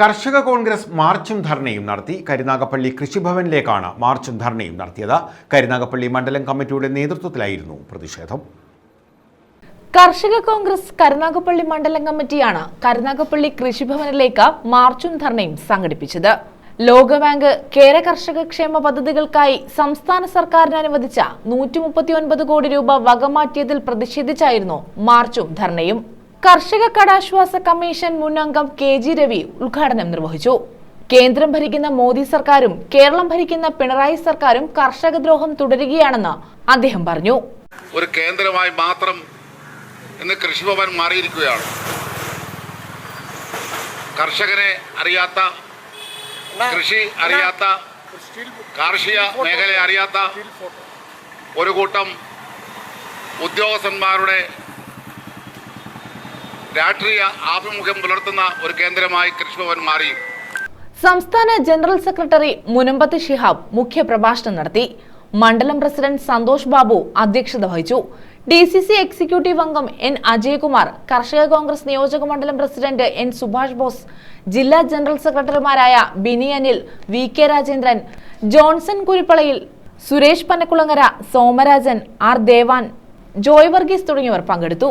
കർഷക കോൺഗ്രസ് മാർച്ചും ധർണയും നടത്തി കരുനാഗപ്പള്ളി കൃഷിഭവനിലേക്കാണ് മാർച്ചും ധർണയും നടത്തിയത്. കരുനാഗപ്പള്ളി മണ്ഡലം കമ്മിറ്റിയുടെ നേതൃത്വത്തിലായിരുന്നു പ്രതിഷേധം. കർഷക കോൺഗ്രസ് കരുനാഗപ്പള്ളി മണ്ഡലം കമ്മിറ്റിയാണ് കരുനാഗപ്പള്ളി കൃഷിഭവനിലേക്ക് മാർച്ചും ധർണയും സംഘടിപ്പിച്ചത്. ലോകബാങ്ക് കേര കർഷക ക്ഷേമ പദ്ധതികൾക്കായി സംസ്ഥാന സർക്കാരിന് അനുവദിച്ച നൂറ്റി കോടി രൂപ വകമാറ്റിയതിൽ പ്രതിഷേധിച്ചായിരുന്നു മാർച്ചും ധർണയും. കർഷക കടാശ്വാസ കമ്മീഷൻ മുൻ അംഗം കെ ജി രവി ഉദ്ഘാടനം നിർവഹിച്ചു. കേന്ദ്രം ഭരിക്കുന്ന മോദി സർക്കാരും കേരളം ഭരിക്കുന്ന പിണറായി സർക്കാരും കർഷക ദ്രോഹം തുടരുകയാണെന്ന് അദ്ദേഹം പറഞ്ഞു. ഒരു കേന്ദ്രമായി മാത്രം ഇന്ന് കൃഷിഭവൻ മാറിയിരിക്കുകയാണ്. കർഷകനെ അറിയാത്ത കൃഷി അറിയാത്ത കാർഷിക മേഖല അറിയാത്ത ഒരു കൂട്ടം ഉദ്യോഗസ്ഥന്മാരുടെ രാഷ്ട്രീയ ആഭിമുഖ്യം പുലർത്തുന്ന ഒരു കേന്ദ്രമായി കൃഷിഭവൻ മാറി. സംസ്ഥാന ജനറൽ സെക്രട്ടറി മുനമ്പത്ത് ഷിഹാബ് മുഖ്യപ്രഭാഷണം നടത്തി. മണ്ഡലം പ്രസിഡന്റ് സന്തോഷ് ബാബു അധ്യക്ഷത വഹിച്ചു. ഡി സി സി എക്സിക്യൂട്ടീവ് അംഗം എൻ അജയകുമാർ കർഷക കോൺഗ്രസ് നിയോജക മണ്ഡലം പ്രസിഡന്റ് എൻ സുഭാഷ് ബോസ് ജില്ലാ ജനറൽ സെക്രട്ടറിമാരായ Bini Anil V K Rajendran Johnson കുരിപ്പളയിൽ Suresh Panakkulangara Somarajan R Devan Joy Varghese തുടങ്ങിയവർ പങ്കെടുത്തു.